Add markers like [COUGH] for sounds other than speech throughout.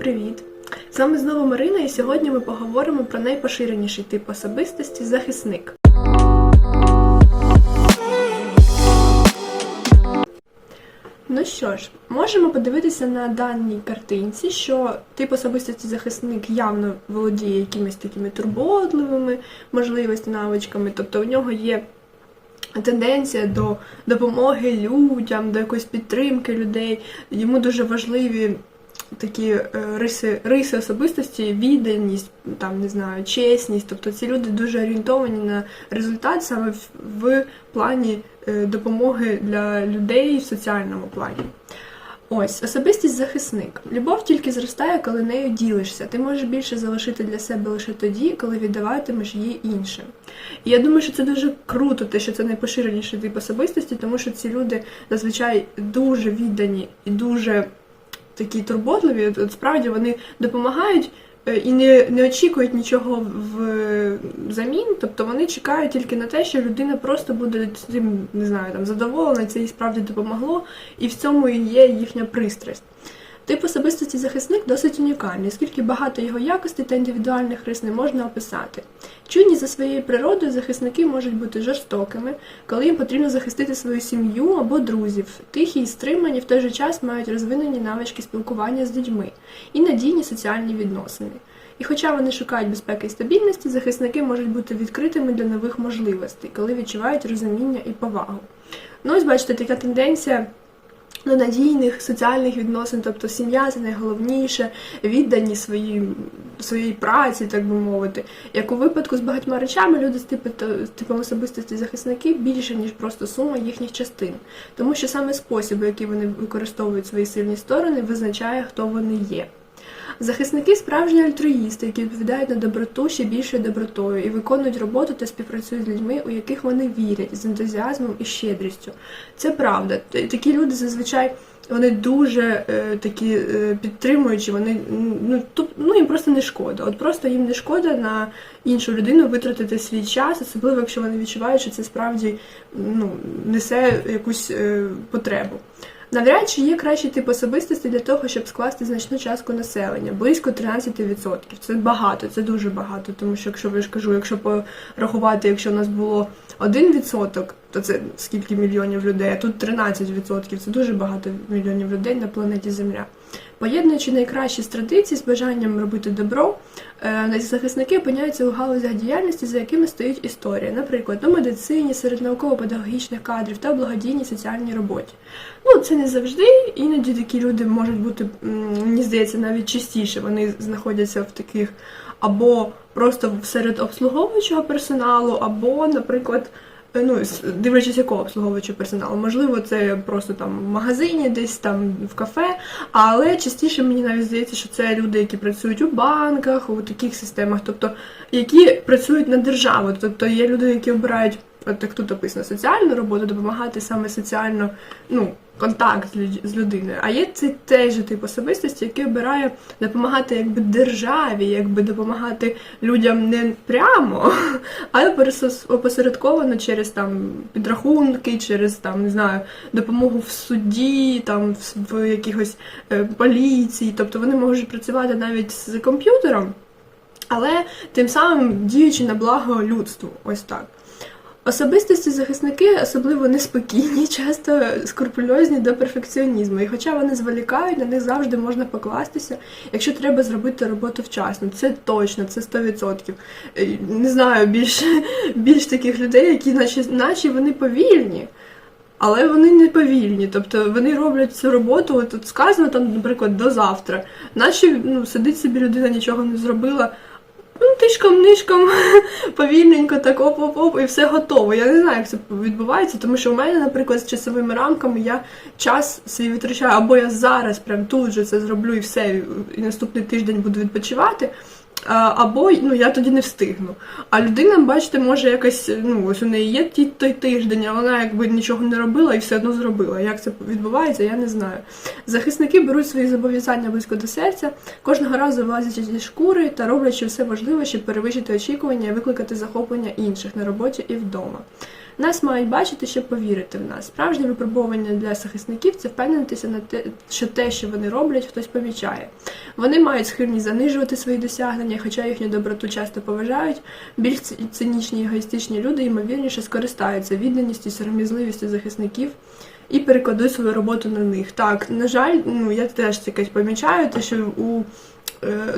привіт! З вами знову Марина, і сьогодні ми поговоримо про найпоширеніший тип особистості захисник. Ну що ж, можемо подивитися на даній картинці, що тип особистості захисник явно володіє якимись такими турботливими можливостями, навичками, тобто у нього є тенденція до допомоги людям, до якоїсь підтримки людей. Йому дуже важливі такі е, риси, риси особистості, відданість, там не знаю, чесність. Тобто ці люди дуже орієнтовані на результат саме в, в плані е, допомоги для людей в соціальному плані. Ось, особистість захисник. Любов тільки зростає, коли нею ділишся. Ти можеш більше залишити для себе лише тоді, коли віддаватимеш її іншим. І я думаю, що це дуже круто, те, що це найпоширеніший тип особистості, тому що ці люди зазвичай дуже віддані і дуже такі турботливі. От, справді вони допомагають е, і не, не очікують нічого в замін, тобто вони чекають тільки на те, що людина просто буде цим не знаю, там задоволена, це їй справді допомогло, і в цьому і є їхня пристрасть. Тип особистості захисник досить унікальний, оскільки багато його якостей та індивідуальних рис не можна описати. Чуйні за своєю природою захисники можуть бути жорстокими, коли їм потрібно захистити свою сім'ю або друзів. Тихі і стримані в той же час мають розвинені навички спілкування з людьми і надійні соціальні відносини. І хоча вони шукають безпеки і стабільності, захисники можуть бути відкритими для нових можливостей, коли відчувають розуміння і повагу. Ну, ось бачите, така тенденція до надійних соціальних відносин, тобто сім'я це найголовніше, віддані свої, своїй праці, так би мовити. Як у випадку з багатьма речами, люди з типу, типом особистості захисники більше, ніж просто сума їхніх частин. Тому що саме спосіб, який вони використовують свої сильні сторони, визначає, хто вони є. Захисники справжні альтруїсти, які відповідають на доброту ще більшою добротою і виконують роботу та співпрацюють з людьми, у яких вони вірять з ентузіазмом і щедрістю. Це правда. Такі люди зазвичай вони дуже е, такі е, підтримуючі, вони ну тут ну їм просто не шкода. От просто їм не шкода на іншу людину витратити свій час, особливо якщо вони відчувають, що це справді ну, несе якусь е, потребу. Навряд чи є кращий тип особистості для того, щоб скласти значну частку населення, близько 13%. Це багато, це дуже багато, тому що якщо я ж кажу, якщо порахувати, якщо у нас було 1%, то це скільки мільйонів людей, а тут 13%, це дуже багато мільйонів людей на планеті Земля. Поєднуючи найкращі з традицій з бажанням робити добро, е, захисники опиняються у галузях діяльності, за якими стоїть історія, наприклад, у медицині, серед науково-педагогічних кадрів та благодійній соціальній роботі. Ну, це не завжди, іноді такі люди можуть бути, мені здається, навіть частіше вони знаходяться в таких або просто серед обслуговуючого персоналу, або, наприклад, ну, дивлячись, якого обслуговуючого персоналу. Можливо, це просто там в магазині, десь там в кафе, але частіше мені навіть здається, що це люди, які працюють у банках, у таких системах, тобто які працюють на державу. Тобто є люди, які обирають, от як тут написано, соціальну роботу, допомагати саме соціально, ну контакт з людиною. А є цей же тип особистості, який обирає допомагати якби державі, якби допомагати людям не прямо, [LAUGHS] а опосередковано через там підрахунки, через там не знаю допомогу в суді, там в якихось е, поліції. Тобто вони можуть працювати навіть з комп'ютером. Але тим самим діючи на благо людству, ось так. Особистості захисники особливо неспокійні, часто скрупульозні до перфекціонізму. І хоча вони зволікають, на них завжди можна покластися, якщо треба зробити роботу вчасно. Це точно, це 100%. Е, не знаю, більш [LAUGHS] більш таких людей, які наче, наче вони повільні. Але вони не повільні, тобто вони роблять цю роботу, от тут сказано там, наприклад, до завтра. Наче ну, сидить собі людина, нічого не зробила ну, тишком-нишком, [LAUGHS] повільненько, так оп-оп-оп, і все готово. Я не знаю, як це відбувається, тому що у мене, наприклад, з часовими рамками я час свій витрачаю, або я зараз прям тут же це зроблю і все, і наступний тиждень буду відпочивати. Або ну я тоді не встигну. А людина, бачите, може якась, ну ось у неї є ті той тиждень, а вона якби нічого не робила і все одно зробила. Як це відбувається, я не знаю. Захисники беруть свої зобов'язання близько до серця, кожного разу вилазять зі шкури та роблячи все можливе, щоб перевищити очікування і викликати захоплення інших на роботі і вдома. Нас мають бачити, щоб повірити в нас. Справжнє випробування для захисників це впевнитися на те, що те, що вони роблять, хтось помічає. Вони мають схильність занижувати свої досягнення, хоча їхню доброту часто поважають. Більш цинічні і егоїстичні люди ймовірніше скористаються відданістю сором'язливістю захисників і перекладуть свою роботу на них. Так, на жаль, ну я теж таке помічаю, те, що у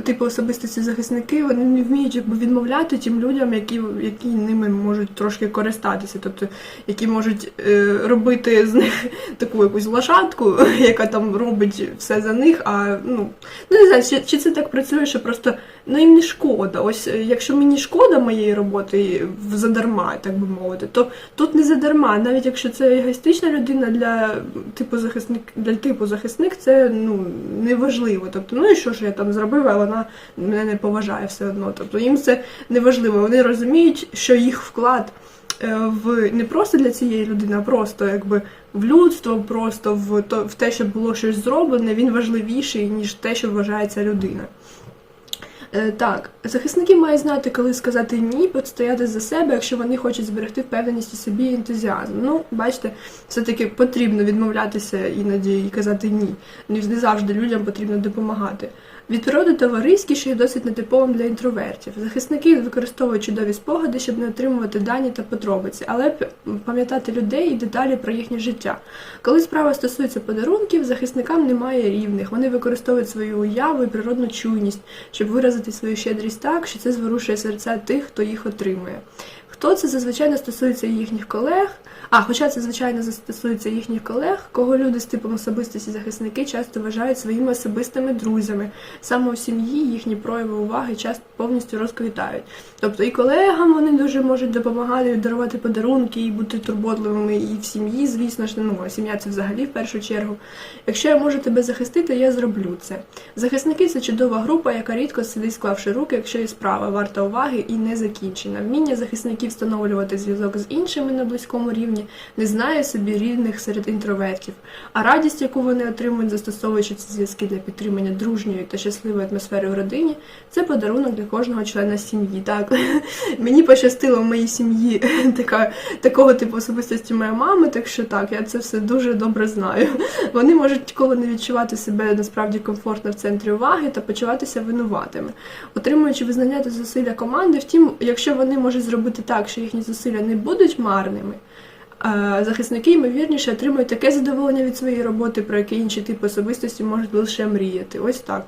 типу особистості захисники вони не вміють якби відмовляти тим людям, які, які ними можуть трошки користатися, тобто які можуть е, робити з них [LAUGHS] таку якусь лошадку, [LAUGHS] яка там робить все за них. А ну ну не знаю, чи, чи це так працює, що просто ну їм не шкода. Ось е, якщо мені шкода моєї роботи задарма, так би мовити, то тут не задарма, навіть якщо це егоїстична людина для типу захисник для типу захисник, це ну неважливо. Тобто, ну і що ж я там зробив, а вона мене не поважає все одно. Тобто їм це неважливо. Вони розуміють, що їх вклад е, в не просто для цієї людини, а просто якби в людство, просто в то в те, щоб було щось зроблене, він важливіший ніж те, що вважає ця людина. Е, Так, захисники мають знати, коли сказати ні, постояти за себе, якщо вони хочуть зберегти впевненість у собі і ентузіазм. Ну, бачите, все-таки потрібно відмовлятися іноді і казати ні. Не не завжди людям потрібно допомагати. Від природи товариські, що є досить нетиповим для інтровертів. Захисники використовують чудові спогади, щоб не отримувати дані та подробиці, але пам'ятати людей і деталі про їхнє життя. Коли справа стосується подарунків, захисникам немає рівних. Вони використовують свою уяву і природну чуйність, щоб виразити свою щедрість так, що це зворушує серця тих, хто їх отримує. Хто це зазвичай не стосується їхніх колег, а хоча це звичайно стосується їхніх колег, кого люди з типом особистості захисники часто вважають своїми особистими друзями. Саме у сім'ї їхні прояви уваги часто повністю розквітають. Тобто і колегам вони дуже можуть допомагати дарувати подарунки і бути турботливими, і в сім'ї, звісно ж, ну сім'я це взагалі в першу чергу. Якщо я можу тебе захистити, я зроблю це. Захисники це чудова група, яка рідко сидить, склавши руки, якщо є справа варта уваги і не закінчена. Вміння захисників встановлювати зв'язок з іншими на близькому рівні не знає собі рівних серед інтровертів. А радість, яку вони отримують, застосовуючи ці зв'язки для підтримання дружньої та щасливої атмосфери в родині, це подарунок для кожного члена сім'ї. Так [LAUGHS] мені пощастило в моїй сім'ї [LAUGHS] така, такого типу особистості моя мама, так що так, я це все дуже добре знаю. [LAUGHS] Вони можуть ніколи не відчувати себе насправді комфортно в центрі уваги та почуватися винуватими, отримуючи визнання та зусилля команди. Втім, якщо вони можуть зробити так, що їхні зусилля не будуть марними. Захисники, ймовірніше, отримують таке задоволення від своєї роботи, про яке інші типи особистості можуть лише мріяти. Ось так.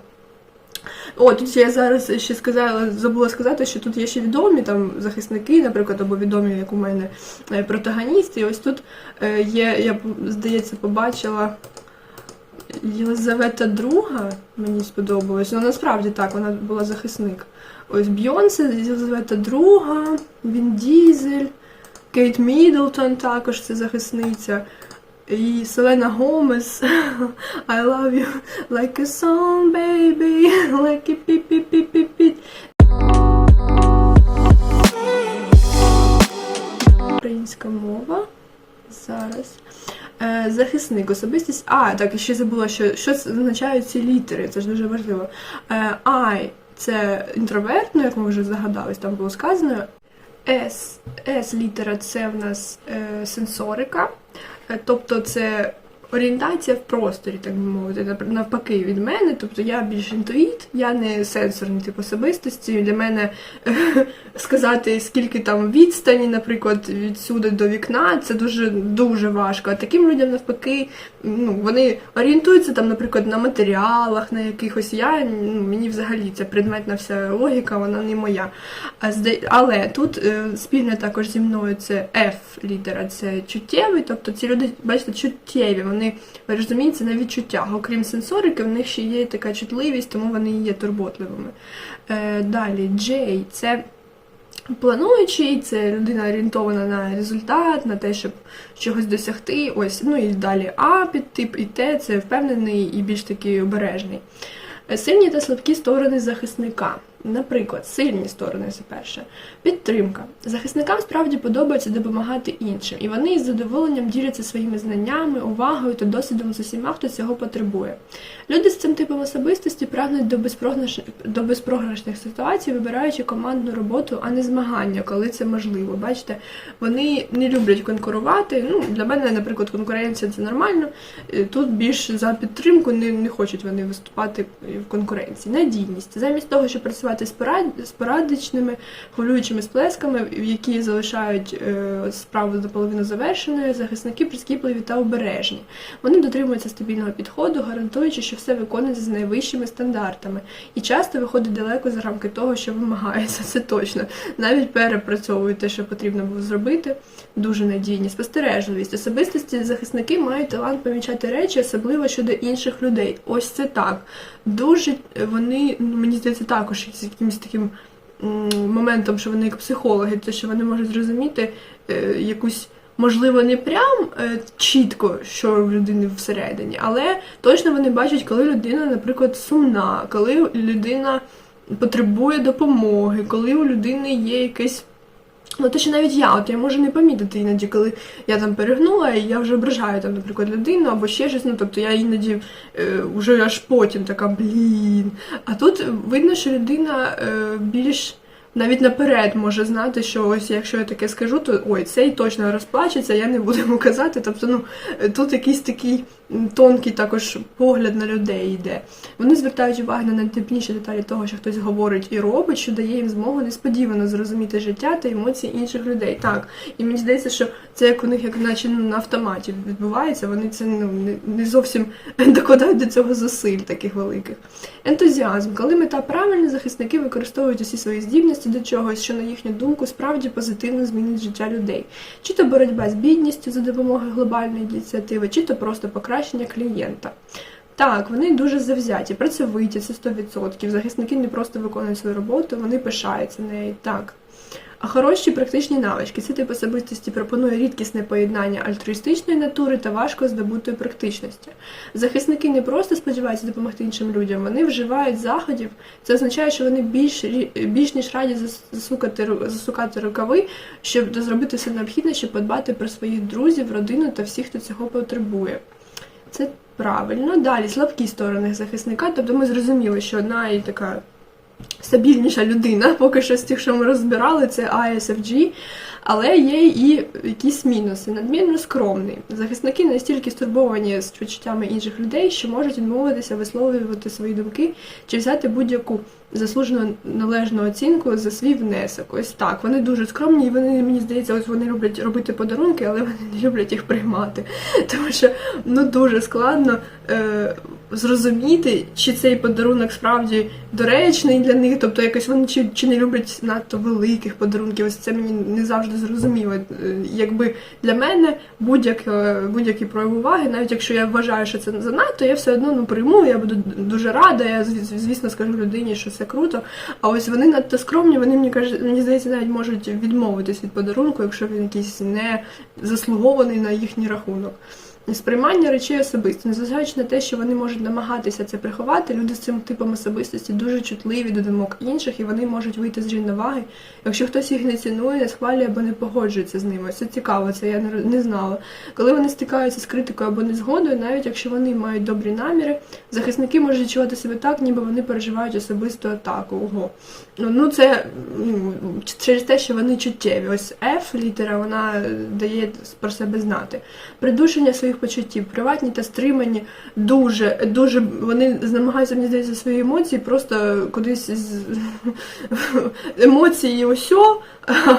О, тут я зараз ще сказала, забула сказати, що тут є ще відомі там захисники, наприклад, або відомі, як у мене е, протагоністи. І ось тут е, є, я здається, побачила Єлизавета II, мені сподобалось. Ну, насправді так, вона була захисник. Ось Бйонсе, Єлизавета II, Він Дізель, Кейт Міддлтон також це захисниця. І Селена Гомес [LAUGHS] I love you like a song, baby, [LAUGHS] like a pip pip pip pip pip Українська мова. Зараз. Е, захисник, особистість. А, так, і ще забула, що, що означають ці літери, це ж дуже важливо. Е, I це інтроверт, ну як ми вже загадались, там було сказано. S, S літера це в нас е, сенсорика, Е, тобто це орієнтація в просторі, так би мовити, навпаки від мене. Тобто я більш інтуїт, я не сенсорний тип особистості. Для мене е, [LAUGHS] сказати, скільки там відстані, наприклад, відсюди до вікна, це дуже дуже важко. А таким людям навпаки, ну вони орієнтуються там, наприклад, на матеріалах, на якихось. Я ну, мені взагалі ця предметна вся логіка, вона не моя. А Але тут е, спільне також зі мною це F літера, це чуттєвий, тобто ці люди, бачите, чуттєві, вони ви розумієте, на відчуттях. Окрім сенсорики, в них ще є така чутливість, тому вони і є турботливими. Е, далі J це плануючий, це людина орієнтована на результат, на те, щоб чогось досягти. Ось, ну і далі А підтип, і Т це впевнений і більш такий обережний. Сильні та слабкі сторони захисника. Наприклад, сильні сторони це перше. Підтримка. Захисникам справді подобається допомагати іншим, і вони із задоволенням діляться своїми знаннями, увагою та досвідом з усіма, хто цього потребує. Люди з цим типом особистості прагнуть до, безпрограш... до безпрограшних ситуацій, вибираючи командну роботу, а не змагання, коли це можливо. Бачите, вони не люблять конкурувати. Ну, для мене, наприклад, конкуренція це нормально. Е, Тут більш за підтримку не, не хочуть вони виступати в конкуренції. Надійність. Замість того, щоб працювати спорад- спорадичними, хвилюючими сплесками, які залишають е, справу наполовину завершеною, захисники прискіпливі та обережні. Вони дотримуються стабільного підходу, гарантуючи, що все виконується з найвищими стандартами, і часто виходить далеко за рамки того, що вимагається. Це точно. Навіть перепрацьовують те, що потрібно було зробити. Дуже надійні. Спостережливість. Особистості захисники мають талант помічати речі, особливо щодо інших людей. Ось це так. Дуже е, вони, ну, мені здається, також якимось таким моментом, що вони як психологи, те, що вони можуть зрозуміти е, якусь. Можливо, не прям е, чітко, що в людини всередині, але точно вони бачать, коли людина, наприклад, сумна, коли людина потребує допомоги, коли у людини є якесь. Ну, то що навіть я, от я можу не помітити іноді, коли я там перегнула, і я вже ображаю там, наприклад, людину або ще щось. Ну тобто я іноді е, вже аж потім така блін. А тут видно, що людина е, більш навіть наперед може знати, що ось якщо я таке скажу, то ой, цей точно розплачеться, я не буду йому казати. Тобто, ну е, тут якийсь такий тонкий також погляд на людей йде. Вони звертають увагу на найдрібніші деталі того, що хтось говорить і робить, що дає їм змогу несподівано зрозуміти життя та емоції інших людей. Так, і мені здається, що це як у них, як наче ну, на автоматі відбувається. Вони це ну не зовсім [LAUGHS] докладають до цього зусиль таких великих. Ентузіазм, коли мета правильна, захисники використовують усі свої здібності до чогось, що на їхню думку справді позитивно змінить життя людей. Чи то боротьба з бідністю за допомогою глобальної ініціативи, чи то просто покращення клієнта. Так, вони дуже завзяті, працьовиті, це 100%. Захисники не просто виконують свою роботу, вони пишаються нею. Так. А хороші практичні навички. Це тип особистості пропонує рідкісне поєднання альтруїстичної натури та важко здобутої практичності. Захисники не просто сподіваються допомогти іншим людям, вони вживають заходів. Це означає, що вони більш, більш ніж раді засукати, засукати рукави, щоб зробити все необхідне, щоб подбати про своїх друзів, родину та всіх, хто цього потребує. Це правильно. Далі слабкі сторони захисника. Тобто ми зрозуміли, що одна і така стабільніша людина, поки що з тих, що ми розбирали, це ISFG, але є і якісь мінуси. Надмірно скромний. Захисники настільки стурбовані з почуттями інших людей, що можуть відмовитися висловлювати свої думки чи взяти будь-яку заслужену належну оцінку за свій внесок. Ось так. Вони дуже скромні, і вони, мені здається, ось вони люблять робити подарунки, але вони не люблять їх приймати. [LAUGHS] Тому що ну дуже складно е, зрозуміти, чи цей подарунок справді доречний для них, тобто якось вони чи, чи не люблять надто великих подарунків. Ось це мені не завжди зрозуміло. Е, Якби для мене будь-як, будь-який прояв уваги, навіть якщо я вважаю, що це занадто, я все одно ну, прийму, я буду дуже рада. Я звісно скажу людині, що це круто. А ось вони надто скромні, вони мені кажуть, мені здається, навіть можуть відмовитись від подарунку, якщо він якийсь не заслугований на їхній рахунок. Сприймання речей особисто, незважаючи на те, що вони можуть намагатися це приховати, люди з цим типом особистості дуже чутливі до думок інших, і вони можуть вийти з рівноваги, якщо хтось їх не цінує, не схвалює або не погоджується з ними. Це цікаво, це я не, знала. Коли вони стикаються з критикою або незгодою, навіть якщо вони мають добрі наміри, захисники можуть відчувати себе так, ніби вони переживають особисту атаку. Ого. Ну, Ну це ну, через те, що вони чуттєві. Ось F літера вона дає про себе знати. Придушення своїх почуттів, приватні та стримані, дуже, дуже вони намагаються мені здається свої емоції просто кудись з [LAUGHS] емоції усьо,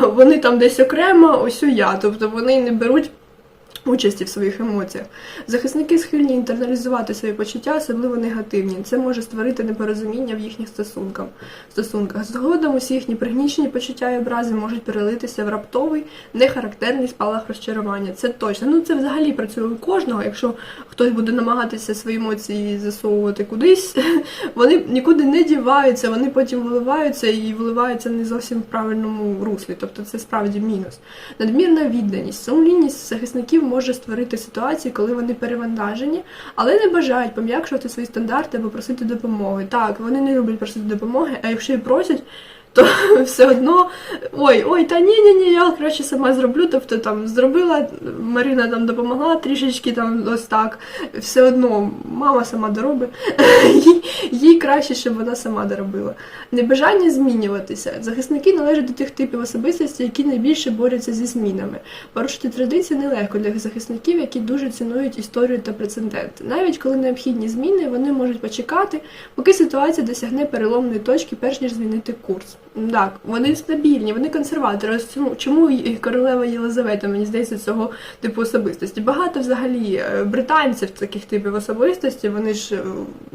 вони там десь окремо, усю я. Тобто вони не беруть. Участі в своїх емоціях. Захисники схильні інтерналізувати свої почуття, особливо негативні. Це може створити непорозуміння в їхніх стосунках. стосунках. Згодом усі їхні пригнічені почуття і образи можуть перелитися в раптовий, нехарактерний спалах розчарування. Це точно. Ну це взагалі працює у кожного. Якщо хтось буде намагатися свої емоції засовувати кудись, [LAUGHS] вони нікуди не діваються, вони потім виливаються і виливаються не зовсім в правильному руслі. Тобто це справді мінус. Надмірна відданість. Сумлінність захисників може створити ситуації, коли вони перевантажені, але не бажають пом'якшувати свої стандарти або просити допомоги. Так, вони не люблять просити допомоги, а якщо і просять, то [LAUGHS] все одно ой, ой, та ні, ні, ні, я краще сама зроблю. Тобто там зробила, Марина там допомогла трішечки там ось так. Все одно мама сама доробить. [LAUGHS] їй, їй краще, щоб вона сама доробила. Небажання змінюватися. Захисники належать до тих типів особистості, які найбільше борються зі змінами. Порушити традиції нелегко для захисників, які дуже цінують історію та прецеденти. Навіть коли необхідні зміни, вони можуть почекати, поки ситуація досягне переломної точки, перш ніж змінити курс. Так, вони стабільні, вони консерватори. Ось чому, чому королева Єлизавета, мені здається, цього типу особистості. Багато взагалі е, британців таких типів особистості, вони ж е,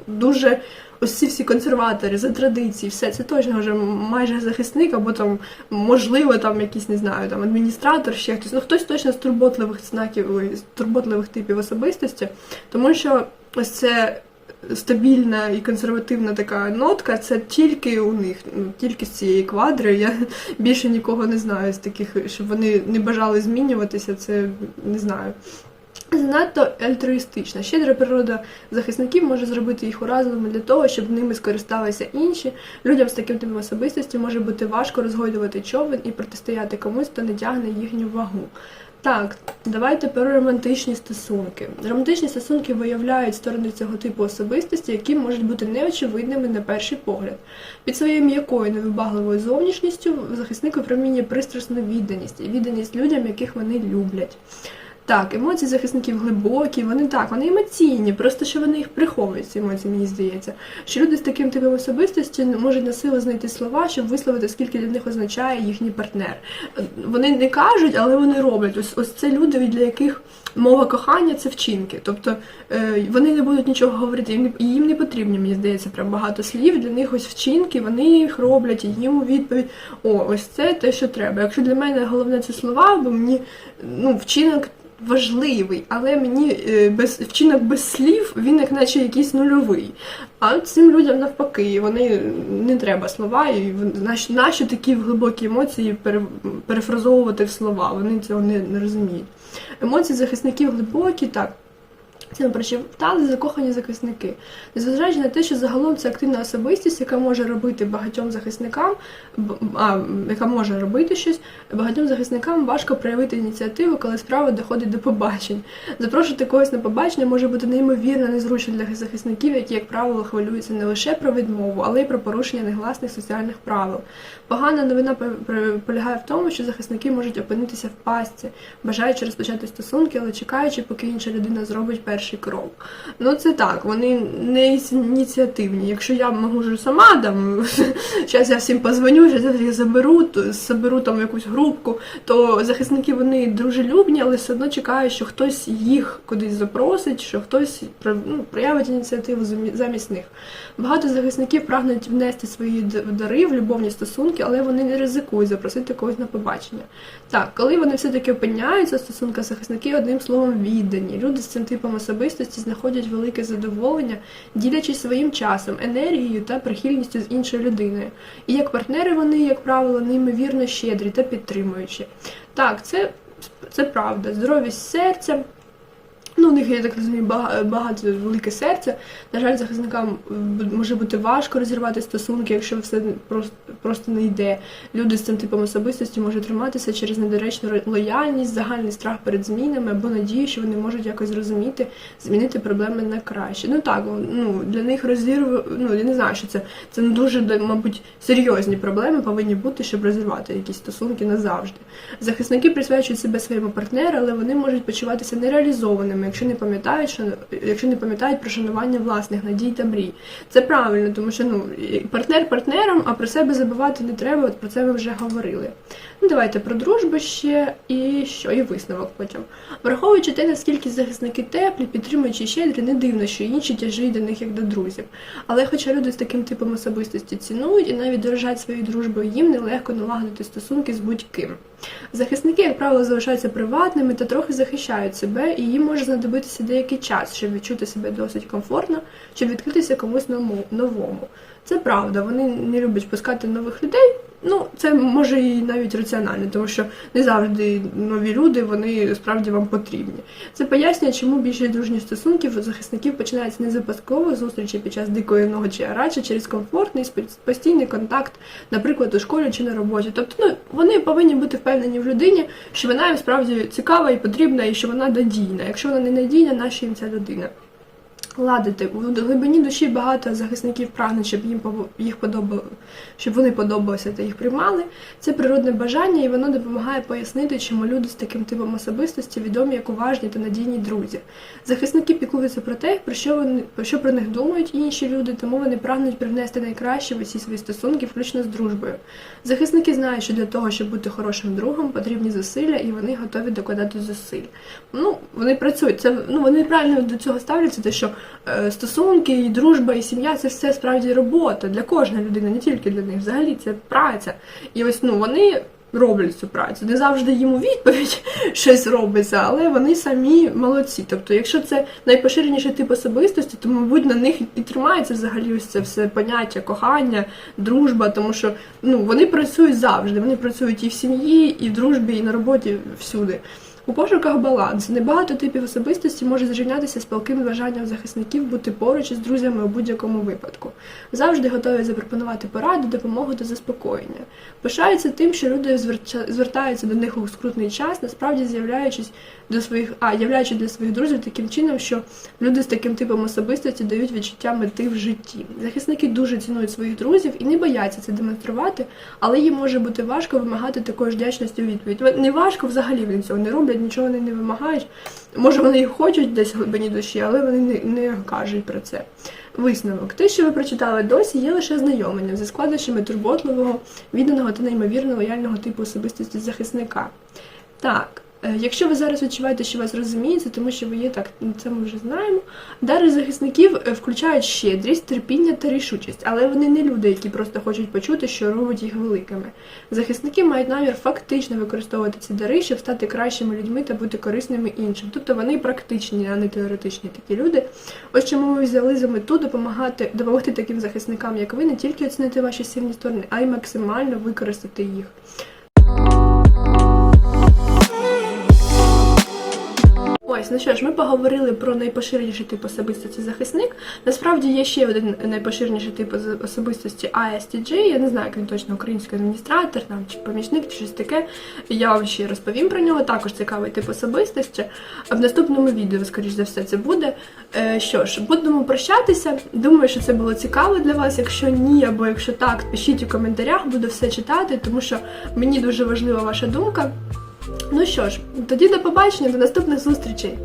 дуже ось ці всі консерватори за традиції, все це точно вже майже захисник, або там, можливо, там якийсь, не знаю, там адміністратор, ще хтось. Ну хтось точно з турботливих знаків, з турботливих типів особистості, тому що ось це стабільна і консервативна така нотка, це тільки у них, ну, тільки з цієї квадри. Я більше нікого не знаю з таких, щоб вони не бажали змінюватися, це не знаю. Занадто альтруїстична. Щедра природа захисників може зробити їх уразливими для того, щоб ними скористалися інші. Людям з таким типом особистості може бути важко розгойдувати човен і протистояти комусь, хто не тягне їхню вагу. Так, давайте про романтичні стосунки. Романтичні стосунки виявляють сторони цього типу особистості, які можуть бути неочевидними на перший погляд. Під своєю м'якою невибагливою зовнішністю захисник випромінює пристрасну відданість і відданість людям, яких вони люблять. Так, емоції захисників глибокі, вони так, вони емоційні, просто що вони їх приховують, ці емоції, мені здається. Що люди з таким типом особистості можуть на силу знайти слова, щоб висловити, скільки для них означає їхній партнер. Вони не кажуть, але вони роблять. Ось ось це люди, для яких мова кохання це вчинки. Тобто е, вони не будуть нічого говорити, їм не, потрібні, мені здається, прям багато слів. Для них ось вчинки, вони їх роблять, і їм у відповідь: о, ось це те, що треба. Якщо для мене головне це слова, бо мені ну, вчинок важливий, але мені е, без вчинок без слів він як наче якийсь нульовий. А цим людям навпаки, вони не треба слова, і нащо, нащо такі глибокі емоції пере, перефразовувати в слова? Вони цього не, не розуміють. Емоції захисників глибокі, так. Це ми прочитали закохані захисники. Незважаючи на те, що загалом це активна особистість, яка може робити багатьом захисникам, а, яка може робити щось, багатьом захисникам важко проявити ініціативу, коли справа доходить до побачень. Запрошувати когось на побачення може бути неймовірно незручно для захисників, які, як правило, хвилюються не лише про відмову, але й про порушення негласних соціальних правил. Погана новина полягає в тому, що захисники можуть опинитися в пастці, бажаючи розпочати стосунки, але чекаючи, поки інша людина зробить перший крок. Ну це так, вони не ініціативні. Якщо я можу сама там, [LAUGHS] зараз я всім позвоню, зараз я заберу, то, заберу там якусь групку, то захисники вони дружелюбні, але все одно чекають, що хтось їх кудись запросить, що хтось ну, проявить ініціативу замість них. Багато захисників прагнуть внести свої дари в любовні стосунки, але вони не ризикують запросити когось на побачення. Так, коли вони все-таки опиняються, стосунка захисники одним словом віддані. Люди з цим типом особистості знаходять велике задоволення, ділячись своїм часом, енергією та прихильністю з іншою людиною. І як партнери вони, як правило, неймовірно щедрі та підтримуючі. Так, це, це правда. Здоровість серця. Ну, у них, я так розумію, багато велике серце. На жаль, захисникам може бути важко розірвати стосунки, якщо все просто просто не йде. Люди з цим типом особистості можуть триматися через недоречну лояльність, загальний страх перед змінами або надію, що вони можуть якось зрозуміти, змінити проблеми на краще. Ну так, ну для них розірв, ну я не знаю, що це це дуже, мабуть, серйозні проблеми повинні бути, щоб розірвати якісь стосунки назавжди. Захисники присвячують себе своєму партнеру, але вони можуть почуватися нереалізованими якщо не пам'ятають, що якщо не пам'ятають про шанування власних надій та мрій. Це правильно, тому що ну партнер партнером, а про себе забувати не треба. От про це ми вже говорили. Ну давайте про дружбу ще і що, і висновок потім. Враховуючи те, наскільки захисники теплі, підтримуючи щедрі, не дивно, що інші тяжіють до них як до друзів. Але хоча люди з таким типом особистості цінують і навіть дорожать своєю дружбою, їм нелегко налагодити стосунки з будь-ким. Захисники, як правило, залишаються приватними та трохи захищають себе, і їм може знадобитися деякий час, щоб відчути себе досить комфортно, щоб відкритися комусь новому. Це правда, вони не люблять пускати нових людей Ну, це може і навіть раціонально, тому що не завжди нові люди вони справді вам потрібні. Це пояснює, чому більшість дружніх стосунків у захисників починається не з зустрічі під час дикої ночі, а радше через комфортний постійний контакт, наприклад, у школі чи на роботі. Тобто, ну вони повинні бути впевнені в людині, що вона їм справді цікава і потрібна, і що вона надійна. Якщо вона не надійна, наша їм ця людина. Ладити у глибині душі багато захисників прагнуть, щоб їм їх подобало, щоб вони подобалися та їх приймали. Це природне бажання, і воно допомагає пояснити, чому люди з таким типом особистості відомі як уважні та надійні друзі. Захисники піклуються про те, про що вони про що про них думають інші люди, тому вони прагнуть привнести найкраще в усі свої стосунки, включно з дружбою. Захисники знають, що для того, щоб бути хорошим другом, потрібні зусилля, і вони готові докладати зусиль. Ну, вони працюють. Це ну вони правильно до цього ставляться, те, що стосунки, і дружба, і сім'я це все справді робота для кожної людини, не тільки для них. Взагалі це праця. І ось ну вони. Роблять цю працю. Не завжди їм у відповідь [LAUGHS] щось робиться, але вони самі молодці. Тобто, якщо це найпоширеніший тип особистості, то, мабуть, на них і тримається взагалі ось це все поняття кохання, дружба, тому що ну, вони працюють завжди. Вони працюють і в сім'ї, і в дружбі, і на роботі всюди. У пошуках балансу небагато типів особистості може зрівнятися з палким бажанням захисників бути поруч із друзями у будь-якому випадку. Завжди готові запропонувати пораду, допомогу та заспокоєння. Пишаються тим, що люди звертаються до них у скрутний час, насправді з'являючись до своїх, а являючи для своїх друзів таким чином, що люди з таким типом особистості дають відчуття мети в житті. Захисники дуже цінують своїх друзів і не бояться це демонструвати, але їм може бути важко вимагати такої ж вдячності у відповідь. Не важко взагалі вони цього не роблять, нічого вони не вимагають. Може, вони і хочуть десь в глибині душі, але вони не, не кажуть про це. Висновок. Те, що ви прочитали досі, є лише знайомленням зі складнощами турботливого, відданого та неймовірно лояльного типу особистості захисника. Так, якщо ви зараз відчуваєте, що вас розуміють, це тому що ви є так, ну, це ми вже знаємо. Дари захисників е, включають щедрість, терпіння та рішучість, але вони не люди, які просто хочуть почути, що робить їх великими. Захисники мають намір фактично використовувати ці дари, щоб стати кращими людьми та бути корисними іншим. Тобто вони практичні, а не теоретичні такі люди. Ось чому ми взяли за мету допомагати допомогти таким захисникам, як ви, не тільки оцінити ваші сильні сторони, а й максимально використати їх. Ось, ну що ж, ми поговорили про найпоширеніший тип особистості захисник. Насправді є ще один найпоширеніший тип особистості ISTJ. Я не знаю, як він точно український адміністратор, там чи помічник, чи щось таке. Я вам ще розповім про нього. Також цікавий тип особистості. В наступному відео, скоріш за все, це буде. Е, що ж, будемо прощатися. Думаю, що це було цікаво для вас. Якщо ні, або якщо так, пишіть у коментарях, буду все читати, тому що мені дуже важлива ваша думка. Ну що ж, тоді до побачення, до наступних зустрічей.